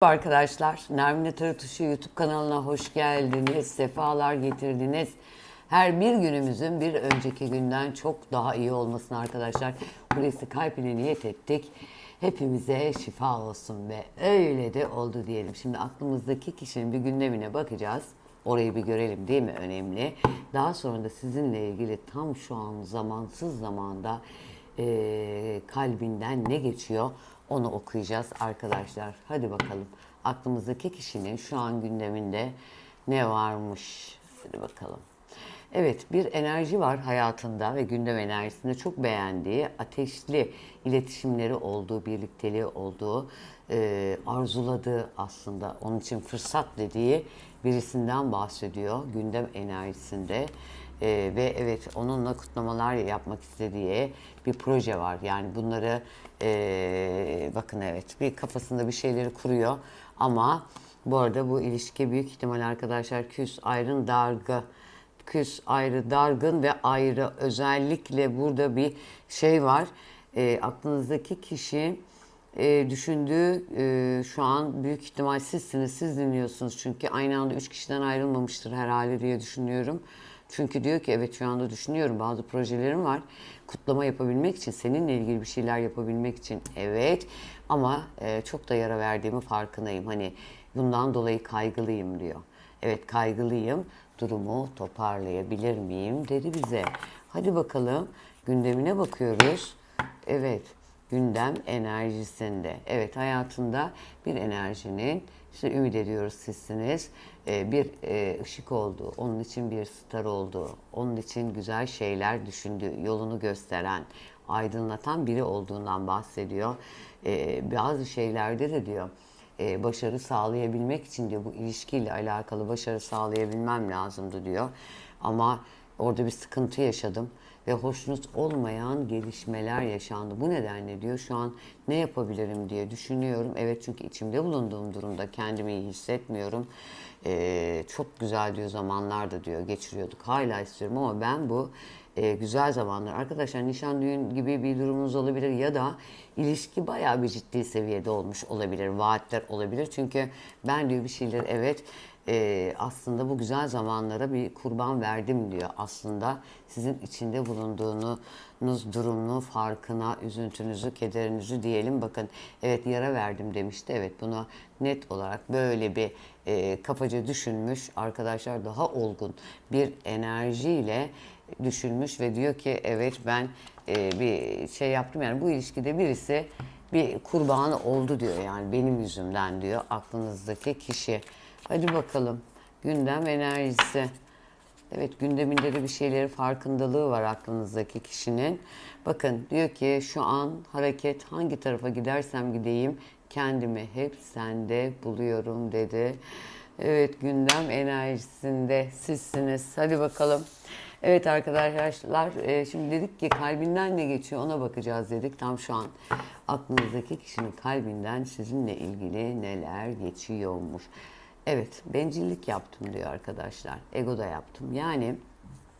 Arkadaşlar, Nermin Tuşu YouTube kanalına hoş geldiniz, sefalar getirdiniz. Her bir günümüzün bir önceki günden çok daha iyi olmasını arkadaşlar. Burası kalp ile niyet ettik. Hepimize şifa olsun ve öyle de oldu diyelim. Şimdi aklımızdaki kişinin bir gündemine bakacağız. Orayı bir görelim değil mi? Önemli. Daha sonra da sizinle ilgili tam şu an zamansız zamanda eee, kalbinden ne geçiyor onu okuyacağız arkadaşlar. Hadi bakalım. Aklımızdaki kişinin şu an gündeminde ne varmış? Hadi bakalım. Evet bir enerji var hayatında ve gündem enerjisinde çok beğendiği ateşli iletişimleri olduğu, birlikteliği olduğu, e, arzuladığı aslında onun için fırsat dediği birisinden bahsediyor gündem enerjisinde. E, ve evet onunla kutlamalar yapmak istediği bir proje var. Yani bunları e, bakın evet bir kafasında bir şeyleri kuruyor ama bu arada bu ilişki büyük ihtimal arkadaşlar küs, ayrın, dargı küs, ayrı, dargın ve ayrı. Özellikle burada bir şey var. E, aklınızdaki kişi e, düşündüğü e, şu an büyük ihtimal sizsiniz. Siz dinliyorsunuz çünkü aynı anda üç kişiden ayrılmamıştır herhalde diye düşünüyorum. Çünkü diyor ki evet şu anda düşünüyorum bazı projelerim var. Kutlama yapabilmek için, seninle ilgili bir şeyler yapabilmek için evet. Ama e, çok da yara verdiğimi farkındayım. Hani bundan dolayı kaygılıyım diyor. Evet kaygılıyım. Durumu toparlayabilir miyim dedi bize. Hadi bakalım gündemine bakıyoruz. Evet gündem enerjisinde. Evet hayatında bir enerjinin işte ümit ediyoruz sizsiniz. Ee, bir e, ışık olduğu, onun için bir star olduğu, onun için güzel şeyler düşündüğü, yolunu gösteren, aydınlatan biri olduğundan bahsediyor. Ee, bazı şeylerde de diyor e, başarı sağlayabilmek için diyor bu ilişkiyle alakalı başarı sağlayabilmem lazımdı diyor. Ama orada bir sıkıntı yaşadım ve hoşnut olmayan gelişmeler yaşandı. Bu nedenle diyor şu an ne yapabilirim diye düşünüyorum. Evet çünkü içimde bulunduğum durumda kendimi iyi hissetmiyorum. Ee, çok güzel diyor zamanlarda diyor geçiriyorduk. Hala istiyorum ama ben bu e, güzel zamanlar. Arkadaşlar nişan düğün gibi bir durumunuz olabilir ya da ilişki bayağı bir ciddi seviyede olmuş olabilir. Vaatler olabilir. Çünkü ben diyor bir şeyler evet e, aslında bu güzel zamanlara bir kurban verdim diyor. Aslında sizin içinde bulunduğunuz durumu farkına, üzüntünüzü, kederinizi diyelim. Bakın evet yara verdim demişti. Evet bunu net olarak böyle bir e, kafaca düşünmüş arkadaşlar daha olgun bir enerjiyle düşünmüş ve diyor ki evet ben e, bir şey yaptım yani bu ilişkide birisi bir kurbanı oldu diyor yani benim yüzümden diyor aklınızdaki kişi. Hadi bakalım gündem enerjisi. Evet gündeminde de bir şeyleri farkındalığı var aklınızdaki kişinin. Bakın diyor ki şu an hareket hangi tarafa gidersem gideyim kendimi hep sende buluyorum dedi. Evet gündem enerjisinde sizsiniz. Hadi bakalım. Evet arkadaşlar e, şimdi dedik ki kalbinden ne geçiyor ona bakacağız dedik. Tam şu an aklınızdaki kişinin kalbinden sizinle ilgili neler geçiyormuş. Evet bencillik yaptım diyor arkadaşlar. Ego da yaptım. Yani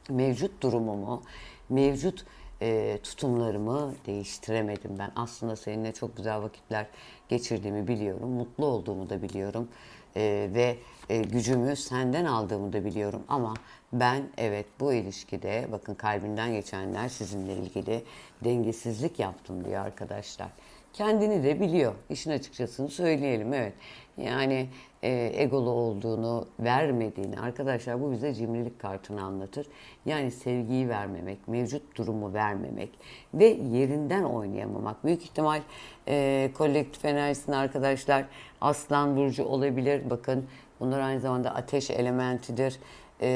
mevcut durumumu, mevcut e, tutumlarımı değiştiremedim. Ben aslında seninle çok güzel vakitler geçirdiğimi biliyorum. Mutlu olduğumu da biliyorum. E, ve e, gücümü senden aldığımı da biliyorum. Ama ben evet bu ilişkide bakın kalbinden geçenler sizinle ilgili dengesizlik yaptım diyor arkadaşlar. Kendini de biliyor. İşin açıkçasını söyleyelim evet. Yani e, egolu olduğunu, vermediğini arkadaşlar bu bize cimrilik kartını anlatır. Yani sevgiyi vermemek, mevcut durumu vermemek ve yerinden oynayamamak. Büyük ihtimal e, kolektif enerjisinde arkadaşlar aslan burcu olabilir. Bakın bunlar aynı zamanda ateş elementidir. E,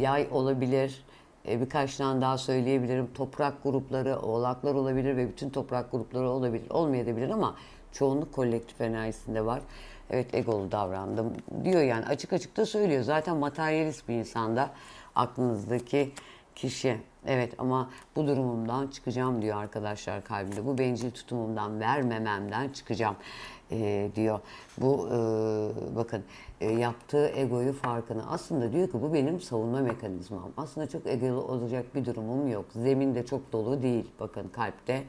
yay olabilir. E, birkaç tane daha söyleyebilirim. Toprak grupları, oğlaklar olabilir ve bütün toprak grupları olabilir. Olmayabilir ama çoğunluk kolektif enerjisinde var. Evet egolu davrandım diyor yani açık açık da söylüyor. Zaten materyalist bir insanda aklınızdaki kişi. Evet ama bu durumumdan çıkacağım diyor arkadaşlar kalbinde. Bu bencil tutumumdan, vermememden çıkacağım e, diyor. Bu e, bakın e, yaptığı egoyu farkına. Aslında diyor ki bu benim savunma mekanizmam. Aslında çok egolu olacak bir durumum yok. Zemin de çok dolu değil bakın kalpte.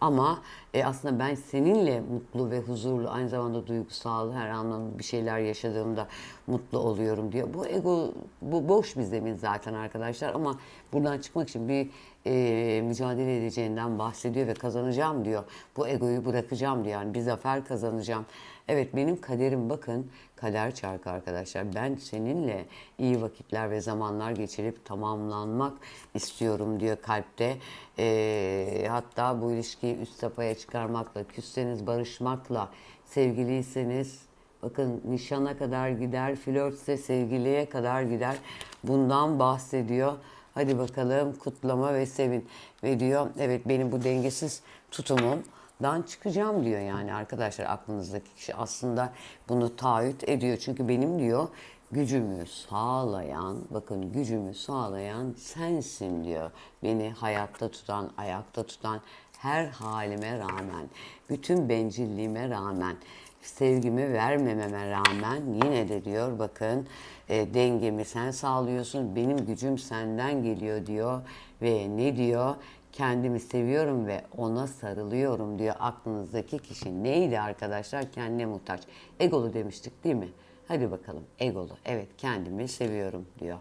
Ama e, aslında ben seninle mutlu ve huzurlu aynı zamanda duygusal her anlamda bir şeyler yaşadığımda mutlu oluyorum diyor. Bu ego bu boş bir zemin zaten arkadaşlar ama buradan çıkmak için bir e, mücadele edeceğinden bahsediyor ve kazanacağım diyor. Bu egoyu bırakacağım diyor. Yani bir zafer kazanacağım. Evet benim kaderim bakın kader çarkı arkadaşlar. Ben seninle iyi vakitler ve zamanlar geçirip tamamlanmak istiyorum diyor kalpte. Ee, hatta bu ilişkiyi üst safhaya çıkarmakla, küsseniz barışmakla, sevgiliyseniz bakın nişana kadar gider, flörtse sevgiliye kadar gider. Bundan bahsediyor. Hadi bakalım kutlama ve sevin. Ve diyor evet benim bu dengesiz tutumum dan çıkacağım diyor yani arkadaşlar aklınızdaki kişi aslında bunu taahhüt ediyor. Çünkü benim diyor gücümü sağlayan, bakın gücümü sağlayan sensin diyor. Beni hayatta tutan, ayakta tutan her halime rağmen, bütün bencilliğime rağmen, sevgimi vermememe rağmen yine de diyor bakın e, dengemi sen sağlıyorsun, benim gücüm senden geliyor diyor ve ne diyor? kendimi seviyorum ve ona sarılıyorum diyor aklınızdaki kişi. Neydi arkadaşlar? Kendine muhtaç. Egolu demiştik değil mi? Hadi bakalım egolu. Evet kendimi seviyorum diyor.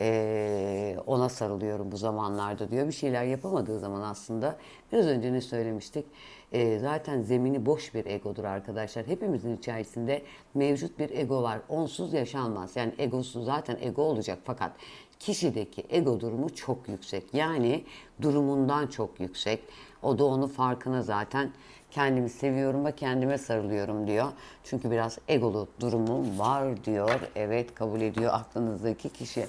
Ee, ona sarılıyorum bu zamanlarda diyor. Bir şeyler yapamadığı zaman aslında biraz önce ne söylemiştik? Ee, zaten zemini boş bir egodur arkadaşlar. Hepimizin içerisinde mevcut bir ego var. Onsuz yaşanmaz. Yani egosu zaten ego olacak fakat kişideki ego durumu çok yüksek. Yani durumundan çok yüksek. O da onun farkına zaten kendimi seviyorum ve kendime sarılıyorum diyor. Çünkü biraz egolu durumum var diyor. Evet kabul ediyor aklınızdaki kişi.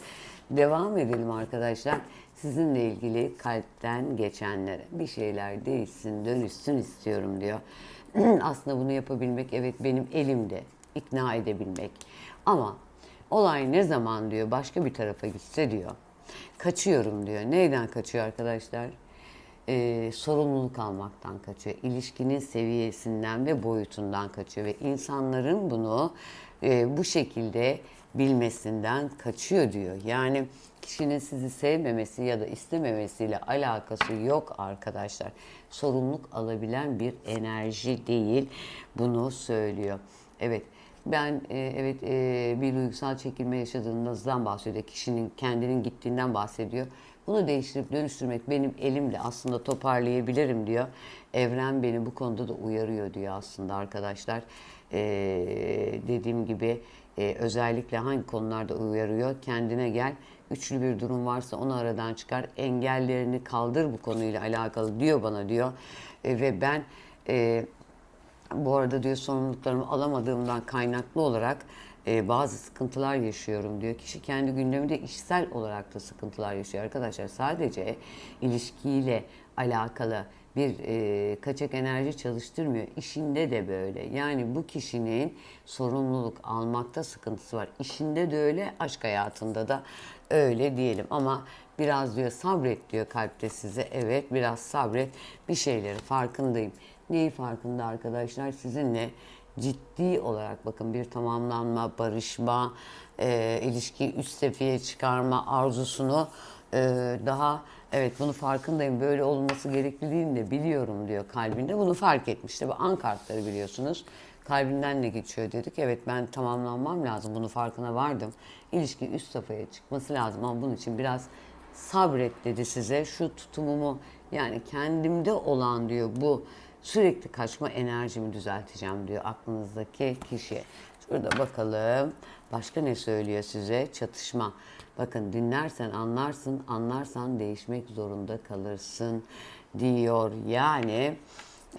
Devam edelim arkadaşlar. Sizinle ilgili kalpten geçenlere bir şeyler değişsin, dönüşsün istiyorum diyor. Aslında bunu yapabilmek evet benim elimde. ikna edebilmek. Ama olay ne zaman diyor başka bir tarafa gitse diyor. Kaçıyorum diyor. Neyden kaçıyor arkadaşlar? Ee, sorumluluk almaktan kaçıyor. İlişkinin seviyesinden ve boyutundan kaçıyor. Ve insanların bunu e, bu şekilde bilmesinden kaçıyor diyor. Yani kişinin sizi sevmemesi ya da istememesiyle alakası yok arkadaşlar. Sorumluluk alabilen bir enerji değil. Bunu söylüyor. Evet. Ben e, evet e, bir duygusal çekilme yaşadığınızdan bahsediyor. Kişinin kendinin gittiğinden bahsediyor. Bunu değiştirip dönüştürmek benim elimde aslında toparlayabilirim diyor. Evren beni bu konuda da uyarıyor diyor aslında arkadaşlar. E, dediğim gibi e, özellikle hangi konularda uyarıyor? Kendine gel. Üçlü bir durum varsa onu aradan çıkar. Engellerini kaldır bu konuyla alakalı diyor bana diyor. E, ve ben e, bu arada diyor sorumluluklarımı alamadığımdan kaynaklı olarak e, bazı sıkıntılar yaşıyorum diyor. Kişi kendi gündeminde işsel olarak da sıkıntılar yaşıyor arkadaşlar. Sadece ilişkiyle alakalı bir e, kaçak enerji çalıştırmıyor. İşinde de böyle. Yani bu kişinin sorumluluk almakta sıkıntısı var. İşinde de öyle, aşk hayatında da öyle diyelim. Ama biraz diyor sabret diyor kalpte size. Evet biraz sabret. Bir şeyleri farkındayım. Neyi farkında arkadaşlar? Sizinle ciddi olarak bakın bir tamamlanma, barışma, e, ilişkiyi üst seviyeye çıkarma arzusunu e, daha evet bunu farkındayım böyle olması gerekliliğini de biliyorum diyor kalbinde. Bunu fark etmiş. Tabi an kartları biliyorsunuz. Kalbinden ne geçiyor dedik. Evet ben tamamlanmam lazım. Bunu farkına vardım. İlişki üst safhaya çıkması lazım ama bunun için biraz sabret dedi size. Şu tutumumu yani kendimde olan diyor bu sürekli kaçma enerjimi düzelteceğim diyor aklınızdaki kişi. Şurada bakalım başka ne söylüyor size? Çatışma. Bakın dinlersen anlarsın, anlarsan değişmek zorunda kalırsın diyor. Yani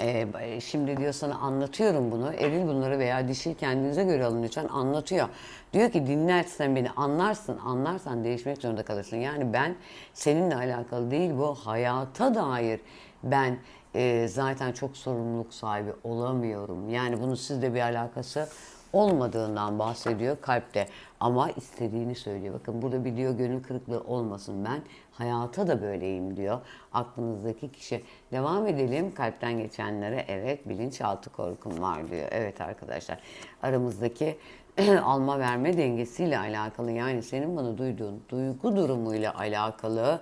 e, şimdi diyor sana anlatıyorum bunu. Eril bunları veya dişil kendinize göre alın lütfen anlatıyor. Diyor ki dinlersen beni anlarsın, anlarsan değişmek zorunda kalırsın. Yani ben seninle alakalı değil bu hayata dair ben e, zaten çok sorumluluk sahibi olamıyorum. Yani bunun sizde bir alakası olmadığından bahsediyor kalpte. Ama istediğini söylüyor. Bakın burada bir diyor gönül kırıklığı olmasın ben hayata da böyleyim diyor. Aklınızdaki kişi. Devam edelim kalpten geçenlere. Evet bilinçaltı korkum var diyor. Evet arkadaşlar aramızdaki alma verme dengesiyle alakalı yani senin bana duyduğun duygu durumuyla alakalı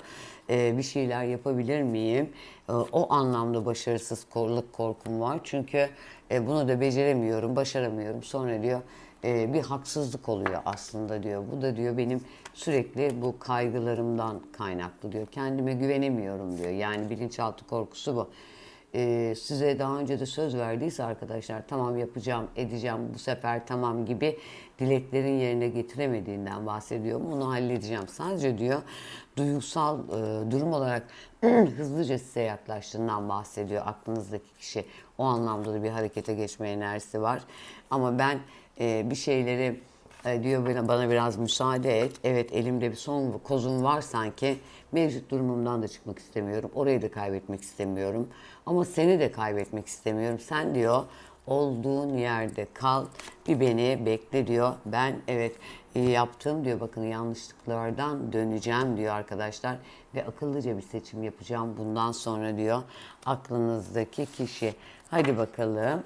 e, bir şeyler yapabilir miyim? E, o anlamda başarısız korluk korkum var. Çünkü e, bunu da beceremiyorum, başaramıyorum. Sonra diyor e, bir haksızlık oluyor aslında diyor. Bu da diyor benim sürekli bu kaygılarımdan kaynaklı diyor. Kendime güvenemiyorum diyor. Yani bilinçaltı korkusu bu. E, size daha önce de söz verdiyse arkadaşlar tamam yapacağım, edeceğim bu sefer tamam gibi dileklerin yerine getiremediğinden bahsediyor. Onu halledeceğim. Sadece diyor duygusal e, durum olarak hızlıca size yaklaştığından bahsediyor aklınızdaki kişi. O anlamda da bir harekete geçme enerjisi var. Ama ben e, bir şeyleri e, diyor bana, bana biraz müsaade et. Evet elimde bir son kozum var sanki. Mevcut durumumdan da çıkmak istemiyorum. Orayı da kaybetmek istemiyorum. Ama seni de kaybetmek istemiyorum. Sen diyor olduğun yerde kal. Bir beni bekle diyor. Ben evet e, yaptığım diyor bakın yanlışlıklardan döneceğim diyor arkadaşlar. Ve akıllıca bir seçim yapacağım bundan sonra diyor. Aklınızdaki kişi. Hadi bakalım.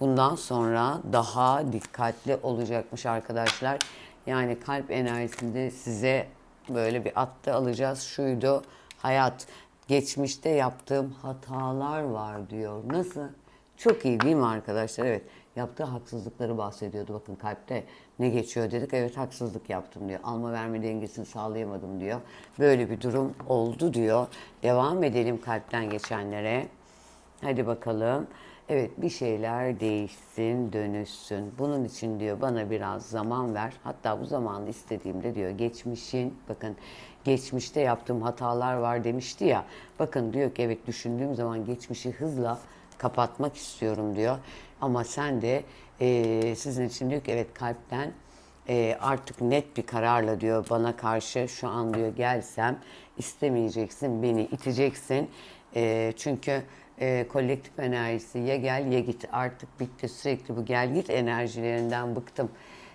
Bundan sonra daha dikkatli olacakmış arkadaşlar. Yani kalp enerjisinde size böyle bir attı alacağız. Şuydu hayat. Geçmişte yaptığım hatalar var diyor. Nasıl? Çok iyi değil mi arkadaşlar? Evet. Yaptığı haksızlıkları bahsediyordu. Bakın kalpte ne geçiyor dedik. Evet haksızlık yaptım diyor. Alma verme dengesini sağlayamadım diyor. Böyle bir durum oldu diyor. Devam edelim kalpten geçenlere. Hadi bakalım. Evet bir şeyler değişsin, dönüşsün. Bunun için diyor bana biraz zaman ver. Hatta bu zamanı istediğimde diyor geçmişin, bakın geçmişte yaptığım hatalar var demişti ya. Bakın diyor ki evet düşündüğüm zaman geçmişi hızla kapatmak istiyorum diyor. Ama sen de e, sizin için diyor ki evet kalpten e, artık net bir kararla diyor bana karşı şu an diyor gelsem istemeyeceksin, beni iteceksin. E, çünkü e, kolektif enerjisi ya gel ya git artık bitti sürekli bu gel git enerjilerinden bıktım.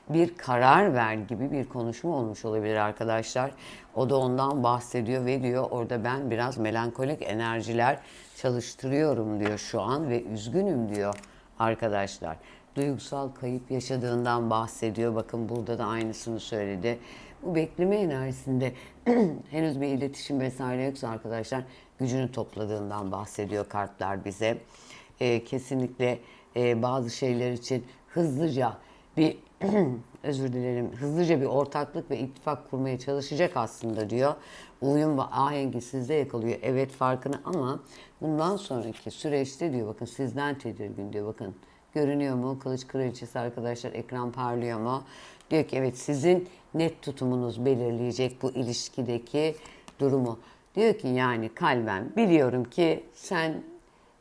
Bir karar ver gibi bir konuşma olmuş olabilir arkadaşlar. O da ondan bahsediyor ve diyor orada ben biraz melankolik enerjiler çalıştırıyorum diyor şu an ve üzgünüm diyor arkadaşlar. Duygusal kayıp yaşadığından bahsediyor. Bakın burada da aynısını söyledi. Bu bekleme enerjisinde henüz bir iletişim vesaire yoksa arkadaşlar gücünü topladığından bahsediyor kartlar bize. Ee, kesinlikle e, bazı şeyler için hızlıca bir özür dilerim hızlıca bir ortaklık ve ittifak kurmaya çalışacak aslında diyor. Uyum ve ahengi sizde yakalıyor. Evet farkını ama bundan sonraki süreçte diyor bakın sizden tedirgin diyor bakın. Görünüyor mu? Kılıç kraliçesi arkadaşlar ekran parlıyor mu? Diyor ki evet sizin net tutumunuz belirleyecek bu ilişkideki durumu. Diyor ki yani kalben biliyorum ki sen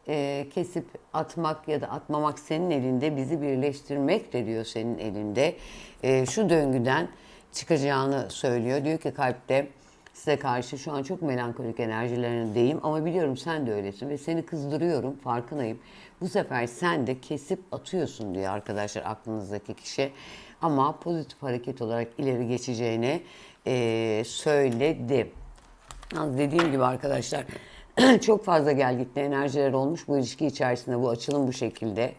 e, kesip atmak ya da atmamak senin elinde, bizi birleştirmek de diyor senin elinde. E, şu döngüden çıkacağını söylüyor. Diyor ki kalpte size karşı şu an çok melankolik enerjilerindeyim ama biliyorum sen de öylesin ve seni kızdırıyorum farkındayım. Bu sefer sen de kesip atıyorsun diyor arkadaşlar aklınızdaki kişi. Ama pozitif hareket olarak ileri geçeceğini e, söyledi. Yalnız dediğim gibi arkadaşlar çok fazla gelgitli enerjiler olmuş bu ilişki içerisinde bu açılım bu şekilde.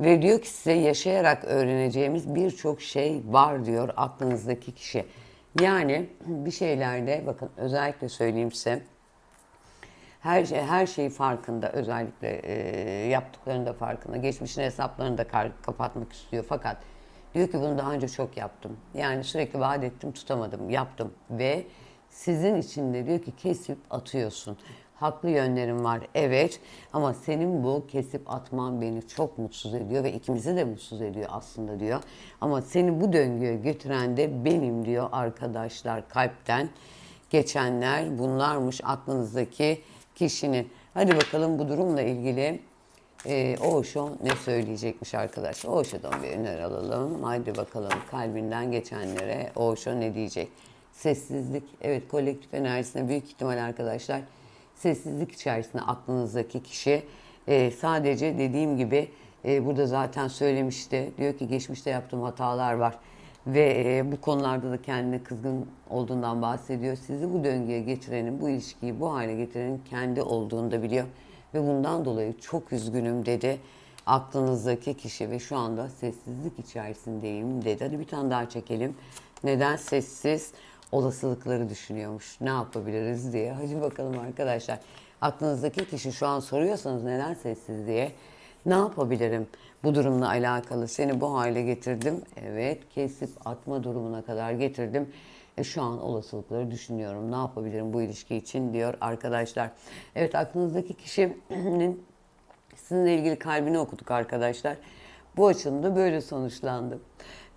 Ve diyor ki size yaşayarak öğreneceğimiz birçok şey var diyor aklınızdaki kişi. Yani bir şeylerde bakın özellikle söyleyeyim size her şey her şeyi farkında özellikle e, yaptıklarında farkında geçmişin hesaplarını da kapatmak istiyor fakat diyor ki bunu daha önce çok yaptım yani sürekli vaat ettim tutamadım yaptım ve sizin için de diyor ki kesip atıyorsun haklı yönlerim var evet ama senin bu kesip atman beni çok mutsuz ediyor ve ikimizi de mutsuz ediyor aslında diyor. Ama seni bu döngüye götüren de benim diyor arkadaşlar kalpten geçenler bunlarmış aklınızdaki kişinin. Hadi bakalım bu durumla ilgili e, Oşo ne söyleyecekmiş arkadaşlar. Oşo'dan bir öneri alalım. Hadi bakalım kalbinden geçenlere Oşo ne diyecek? Sessizlik. Evet kolektif enerjisine büyük ihtimal arkadaşlar sessizlik içerisinde aklınızdaki kişi e, sadece dediğim gibi e, burada zaten söylemişti. Diyor ki geçmişte yaptığım hatalar var. Ve e, bu konularda da kendine kızgın olduğundan bahsediyor. Sizi bu döngüye getirenin, bu ilişkiyi bu hale getirenin kendi olduğunu da biliyor. Ve bundan dolayı çok üzgünüm dedi. Aklınızdaki kişi ve şu anda sessizlik içerisindeyim dedi. Hadi bir tane daha çekelim. Neden sessiz? Olasılıkları düşünüyormuş. Ne yapabiliriz diye. Hadi bakalım arkadaşlar. Aklınızdaki kişi şu an soruyorsanız neden sessiz diye. Ne yapabilirim bu durumla alakalı? Seni bu hale getirdim. Evet kesip atma durumuna kadar getirdim. E, şu an olasılıkları düşünüyorum. Ne yapabilirim bu ilişki için diyor arkadaşlar. Evet aklınızdaki kişinin sizinle ilgili kalbini okuduk arkadaşlar. Bu açılımda böyle sonuçlandı.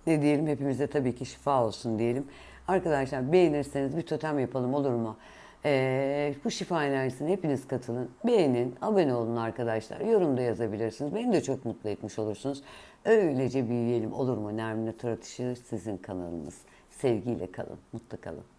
Ne diyelim hepimize tabii ki şifa olsun diyelim. Arkadaşlar beğenirseniz bir totem yapalım olur mu? Ee, bu şifa enerjisine hepiniz katılın. Beğenin, abone olun arkadaşlar. Yorumda yazabilirsiniz. Beni de çok mutlu etmiş olursunuz. Öylece büyüyelim olur mu? Nermin Taratışı sizin kanalınız. Sevgiyle kalın, mutlu kalın.